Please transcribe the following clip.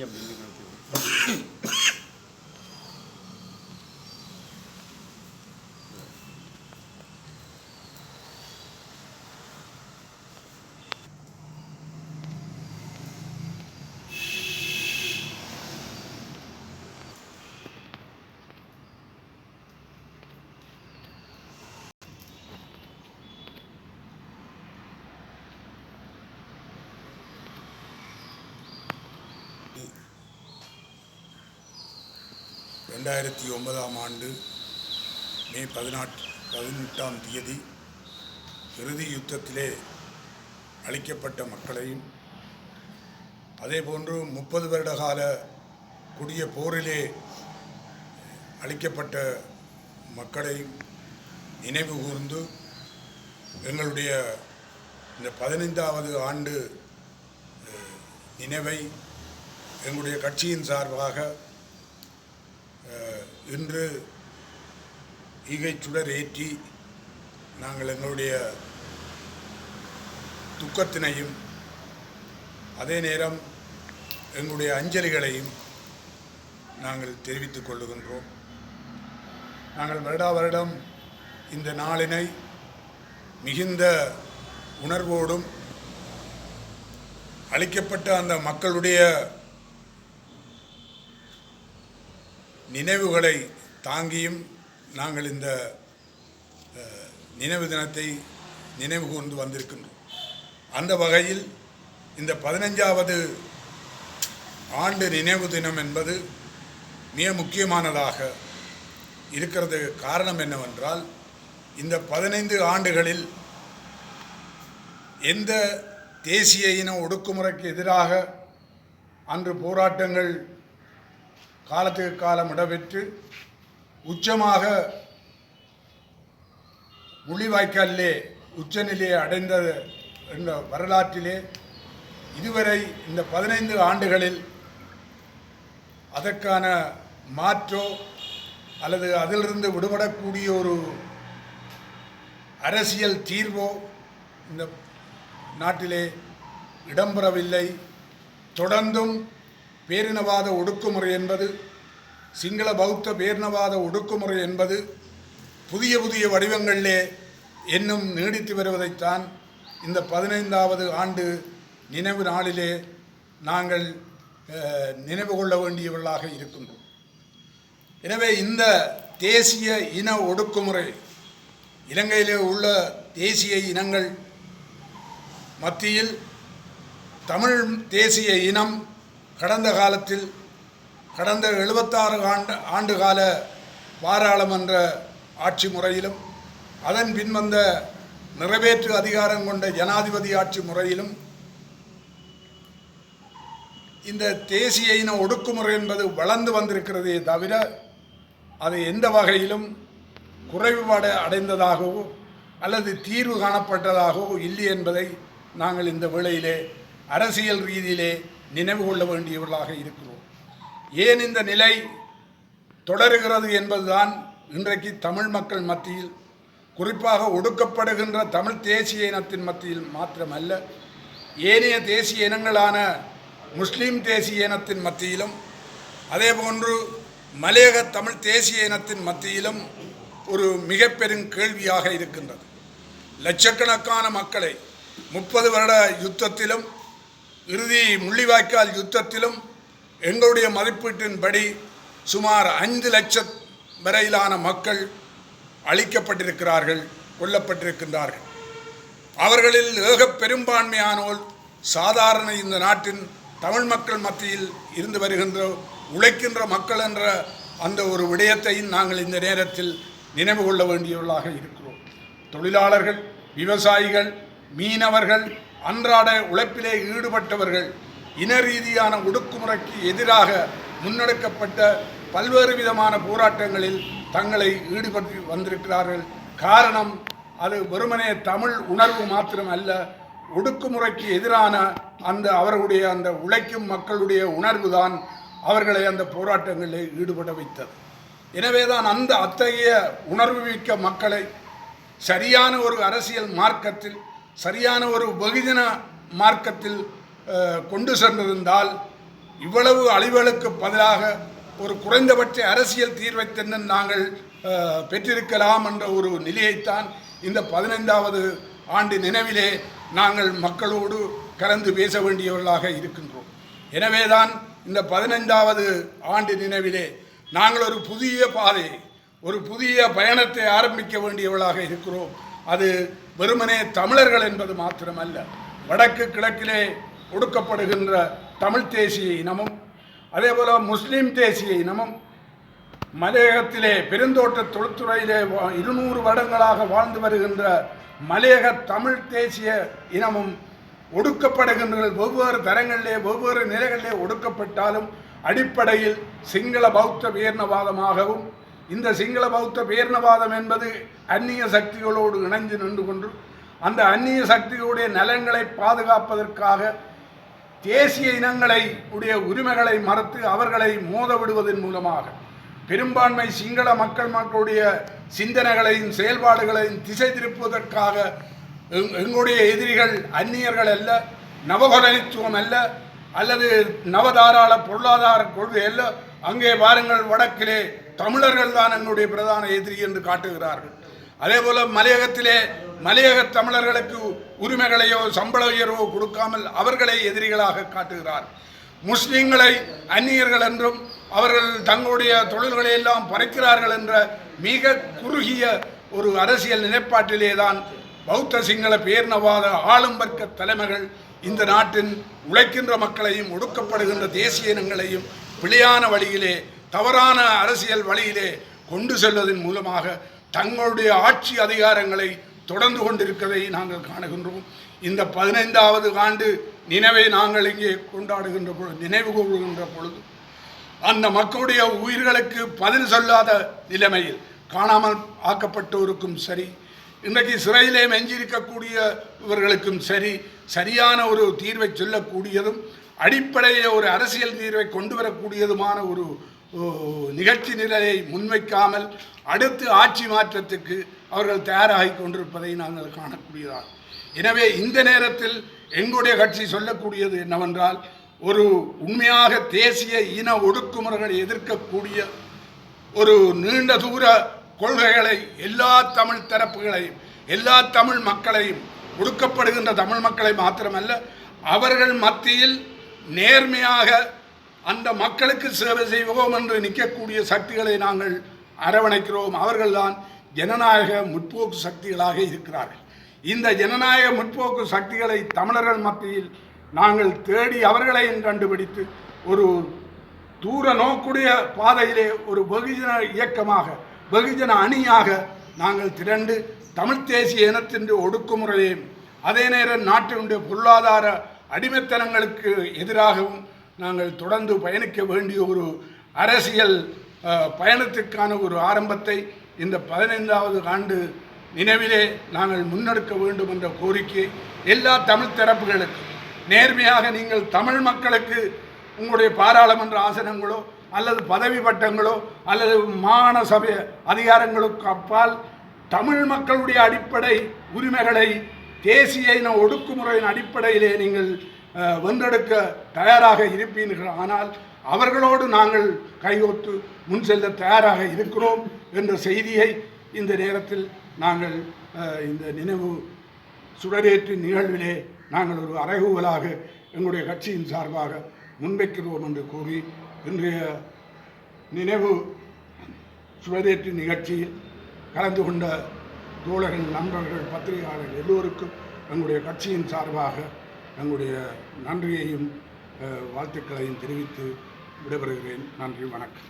이제 뭐 뭡니까? ரெண்டாயிரத்தி ஒன்பதாம் ஆண்டு மே பதினாட் பதினெட்டாம் தேதி இறுதி யுத்தத்திலே அளிக்கப்பட்ட மக்களையும் அதேபோன்று முப்பது வருட கால கொடிய போரிலே அளிக்கப்பட்ட மக்களையும் நினைவு கூர்ந்து எங்களுடைய இந்த பதினைந்தாவது ஆண்டு நினைவை எங்களுடைய கட்சியின் சார்பாக இன்று ஈகை சுடர் ஏற்றி நாங்கள் எங்களுடைய துக்கத்தினையும் அதே நேரம் எங்களுடைய அஞ்சலிகளையும் நாங்கள் தெரிவித்துக் கொள்ளுகின்றோம். நாங்கள் வருடா வருடம் இந்த நாளினை மிகுந்த உணர்வோடும் அளிக்கப்பட்ட அந்த மக்களுடைய நினைவுகளை தாங்கியும் நாங்கள் இந்த நினைவு தினத்தை நினைவு கூர்ந்து வந்திருக்கின்றோம். அந்த வகையில் இந்த பதினஞ்சாவது ஆண்டு நினைவு தினம் என்பது மிக முக்கியமானதாக இருக்கிறது காரணம் என்னவென்றால் இந்த பதினைந்து ஆண்டுகளில் எந்த தேசிய இன ஒடுக்குமுறைக்கு எதிராக அன்று போராட்டங்கள் காலத்துக்கு காலம் இடம்பெற்று உச்சமாக முள்ளிவாய்க்காலிலே உச்சநிலையை அடைந்தது என்ற வரலாற்றிலே இதுவரை இந்த பதினைந்து ஆண்டுகளில் அதற்கான மாற்றோ அல்லது அதிலிருந்து விடுபடக்கூடிய ஒரு அரசியல் தீர்வோ இந்த நாட்டிலே இடம்பெறவில்லை. தொடர்ந்தும் பேரினவாத ஒடுக்குமுறை என்பது சிங்கள பௌத்த பேரினவாத ஒடுக்குமுறை என்பது புதிய புதிய வடிவங்களிலே இன்னும் நீடித்து வருவதைத்தான் இந்த பதினைந்தாவது ஆண்டு நினைவு நாளிலே நாங்கள் நினைவு கொள்ள வேண்டியவர்களாக இருக்கின்றோம். எனவே இந்த தேசிய இன ஒடுக்குமுறை இலங்கையிலே உள்ள தேசிய இனங்கள் மத்தியில் தமிழ் தேசிய இனம் கடந்த காலத்தில் கடந்த எழுபத்தாறு ஆண்டு ஆண்டு கால பாராளுமன்ற ஆட்சி முறையிலும் அதன் பின்வந்த நிறைவேற்று அதிகாரம் கொண்ட ஜனாதிபதி ஆட்சி முறையிலும் இந்த தேசிய இன ஒடுக்குமுறை என்பது வளர்ந்து வந்திருக்கிறதே தவிர அது எந்த வகையிலும் குறைபாடு அடைந்ததாகவோ அல்லது தீர்வு காணப்பட்டதாகவோ இல்லை என்பதை நாங்கள் இந்த வேளையிலே அரசியல் ரீதியிலே நினைவு கொள்ள வேண்டியவர்களாக இருக்கிறோம். ஏன் இந்த நிலை தொடருகிறது என்பதுதான் இன்றைக்கு தமிழ் மக்கள் மத்தியில் குறிப்பாக ஒடுக்கப்படுகின்ற தமிழ் தேசிய இனத்தின் மத்தியில் மாத்திரமல்ல ஏனைய தேசிய இனங்களான முஸ்லீம் தேசிய இனத்தின் மத்தியிலும் அதேபோன்று மலையக தமிழ் தேசிய இனத்தின் மத்தியிலும் ஒரு மிக பெரும் கேள்வியாக இருக்கின்றது. லட்சக்கணக்கான மக்களை முப்பது வருட யுத்தத்திலும் இறுதி முள்ளிவாய்க்கால் யுத்தத்திலும் எங்களுடைய மதிப்பீட்டின்படி சுமார் ஐந்து லட்சம் வரையிலான மக்கள் அழிக்கப்பட்டிருக்கிறார்கள் கொல்லப்பட்டிருக்கின்றார்கள். அவர்களில் ஏக பெரும்பான்மையானோர் சாதாரண இந்த நாட்டின் தமிழ் மக்கள் மத்தியில் இருந்து வருகின்ற உழைக்கின்ற மக்கள் என்ற அந்த ஒரு விடயத்தையும் நாங்கள் இந்த நேரத்தில் நினைவு கொள்ள வேண்டியவர்களாக இருக்கிறோம். தொழிலாளர்கள் விவசாயிகள் மீனவர்கள் அன்றாட உழைப்பிலே ஈடுபட்டவர்கள் இன ரீதியான ஒடுக்குமுறைக்கு எதிராக முன்னெடுக்கப்பட்ட பல்வேறு விதமான போராட்டங்களில் தங்களை ஈடுபட்டு வந்திருக்கிறார்கள். காரணம் அது வெறுமனே தமிழ் உணர்வு மாத்திரம் அல்ல ஒடுக்குமுறைக்கு எதிரான அந்த அவர்களுடைய அந்த உழைக்கும் மக்களுடைய உணர்வுதான் அவர்களை அந்த போராட்டங்களில் ஈடுபட வைத்தது. எனவேதான் அந்த அத்தகைய உணர்வு மிக்க மக்களை சரியான ஒரு அரசியல் மார்க்கத்தில் சரியான ஒரு வெகுஜன மார்க்கத்தில் கொண்டு சென்றிருந்தால் இவ்வளவு அழிவுகளுக்கு பதிலாக ஒரு குறைந்தபட்ச அரசியல் தீர்வை தென்னன் நாங்கள் பெற்றிருக்கலாம் என்ற ஒரு நிலையைத்தான் இந்த பதினைந்தாவது ஆண்டு நினைவிலே நாங்கள் மக்களோடு கலந்து பேச வேண்டியவர்களாக இருக்கின்றோம். எனவேதான் இந்த பதினைந்தாவது ஆண்டு நினைவிலே நாங்கள் ஒரு புதிய பாதையை ஒரு புதிய பயணத்தை ஆரம்பிக்க வேண்டியவர்களாக இருக்கிறோம். அது வெறுமனே தமிழர்கள் என்பது மாத்திரமல்ல வடக்கு கிழக்கிலே ஒடுக்கப்படுகின்ற தமிழ் தேசிய இனமும் அதேபோல முஸ்லீம் தேசிய இனமும் மலையகத்திலே பெருந்தோட்ட தொழில்துறையிலே வா- இருநூறு வருடங்களாக வாழ்ந்து வருகின்ற மலையக தமிழ் தேசிய இனமும் ஒடுக்கப்படுகின்ற ஒவ்வொரு தரங்களிலே ஒவ்வொரு நிலைகளிலே ஒடுக்கப்பட்டாலும் அடிப்படையில் சிங்கள பௌத்த பேர்ணவாதமாகவும் இந்த சிங்கள பௌத்த பேர்ணவாதம் என்பது அந்நிய சக்திகளோடு இணைந்து நின்று கொண்டு அந்த அந்நிய சக்திகளுடைய நலன்களை பாதுகாப்பதற்காக தேசிய இனங்களை உடைய உரிமைகளை மறுத்து அவர்களை மோத விடுவதன் மூலமாக பெரும்பான்மை சிங்கள மக்கள் மக்களுடைய சிந்தனைகளையும் செயல்பாடுகளையும் திசை திருப்புவதற்காக எங்- எங்களுடைய எதிரிகள் அந்நியர்கள் அல்ல நவகொலனித்துவம் அல்ல அல்லது நவதாராள பொருளாதார கொள்கை அல்ல. அங்கே பாருங்கள் வடக்கிலே தமிழர்கள் தான் எங்களுடைய பிரதான எதிரி என்று காட்டுகிறார்கள். அதே போல மலையகத்திலே மலையக தமிழர்களுக்கு உரிமைகளையோ சம்பள உயர்வோ கொடுக்காமல் அவர்களை எதிரிகளாக காட்டுகிறார். முஸ்லிம்களை அந்நியர்கள் என்றும் அவர்கள் தங்களுடைய தொழில்களை எல்லாம் பறைக்கிறார்கள் என்ற மிக குறுகிய ஒரு அரசியல் நிலைப்பாட்டிலே தான் பௌத்த சிங்கள பேர்ணவாத ஆளும் வர்க்க தலைமைகள் இந்த நாட்டின் உழைக்கின்ற மக்களையும் ஒடுக்கப்படுகின்ற தேசிய இனங்களையும் பிழையான வழியிலே தவறான அரசியல் வழியிலே கொண்டு செல்வதன் மூலமாக தங்களுடைய ஆட்சி அதிகாரங்களை தொடர்ந்து கொண்டிருக்கிறதை நாங்கள் காணுகின்றோம். இந்த பதினைந்தாவது ஆண்டு நினைவை நாங்கள் இங்கே கொண்டாடுகின்ற பொழுது நினைவு கூறுகின்ற பொழுது அந்த மக்களுடைய உயிர்களுக்கு பதில் சொல்லாத நிலைமையில் காணாமல் ஆக்கப்பட்டோருக்கும் சரி இன்றைக்கு சிறையிலே மெஞ்சிருக்கக்கூடிய இவர்களுக்கும் சரி சரியான ஒரு தீர்வை சொல்லக்கூடியதும் அடிப்படையிலே ஒரு அரசியல் தீர்வை கொண்டு வரக்கூடியதுமான ஒரு நிகழ்ச்சி நிலையை முன்வைக்காமல் அடுத்து ஆட்சி மாற்றத்துக்கு அவர்கள் தயாராகி கொண்டிருப்பதை நாங்கள் காணக்கூடியதால். எனவே இந்த நேரத்தில் எங்களுடைய கட்சி சொல்லக்கூடியது என்னவென்றால் ஒரு உண்மையாக தேசிய இன ஒடுக்குமுறைகளை எதிர்க்கக்கூடிய ஒரு நீண்ட தூர கொள்கைகளை எல்லா தமிழ் தரப்புகளையும் எல்லா தமிழ் மக்களையும் ஒடுக்கப்படுகின்ற தமிழ் மக்களை மாத்திரமல்ல அவர்கள் மத்தியில் நேர்மையாக அந்த மக்களுக்கு சேவை செய்வோம் என்று நிற்கக்கூடிய சக்திகளை நாங்கள் அரவணைக்கிறோம். அவர்கள்தான் ஜனநாயக முற்போக்கு சக்திகளாக இருக்கிறார்கள். இந்த ஜனநாயக முற்போக்கு சக்திகளை தமிழர்கள் மத்தியில் நாங்கள் தேடி அவர்களையும் கண்டுபிடித்து ஒரு தூர நோக்குடைய பாதையிலே ஒரு வெகுஜன இயக்கமாக வெகுஜன அணியாக நாங்கள் திரண்டு தமிழ்த் தேசிய இனத்தின் ஒடுக்குமுறையையும் அதே நேரம் நாட்டினுடைய பொருளாதார அடிமைத்தனங்களுக்கு எதிராகவும் நாங்கள் தொடர்ந்து பயணிக்க வேண்டிய ஒரு அரசியல் பயணத்திற்கான ஒரு ஆரம்பத்தை இந்த பதினைந்தாவது ஆண்டு நினைவிலே நாங்கள் முன்னெடுக்க வேண்டும் என்ற கோரிக்கை எல்லா தமிழ் தரப்புகளுக்கும் நேர்மையாக நீங்கள் தமிழ் மக்களுக்கு உங்களுடைய பாராளுமன்ற ஆசனங்களோ அல்லது பதவி பட்டங்களோ அல்லது மாகாண சபை அதிகாரங்களுக்கு அப்பால் தமிழ் மக்களுடைய அடிப்படை உரிமைகளை தேசிய இன ஒடுக்குமுறையின் அடிப்படையிலே நீங்கள் வென்றெடுக்க தயாராக இருப்பீர்கள். ஆனால் அவர்களோடு நாங்கள் கைகோத்து முன் செல்ல தயாராக இருக்கிறோம் என்ற செய்தியை இந்த நேரத்தில் நாங்கள் இந்த நினைவு சுடரேற்று நிகழ்விலே நாங்கள் ஒரு அறைகூவலாக எங்களுடைய கட்சியின் சார்பாக முன்வைக்கிறோம் என்று கூறி இன்றைய நினைவு சுடரேற்று நிகழ்ச்சியில் கலந்து கொண்ட தோழர்கள் நண்பர்கள் பத்திரிகையாளர்கள் எல்லோருக்கும் எங்களுடைய கட்சியின் சார்பாக எங்களுடைய நன்றியையும் வாழ்த்துக்களையும் தெரிவித்து விடைபெறுகிறேன் நன்றி வணக்கம்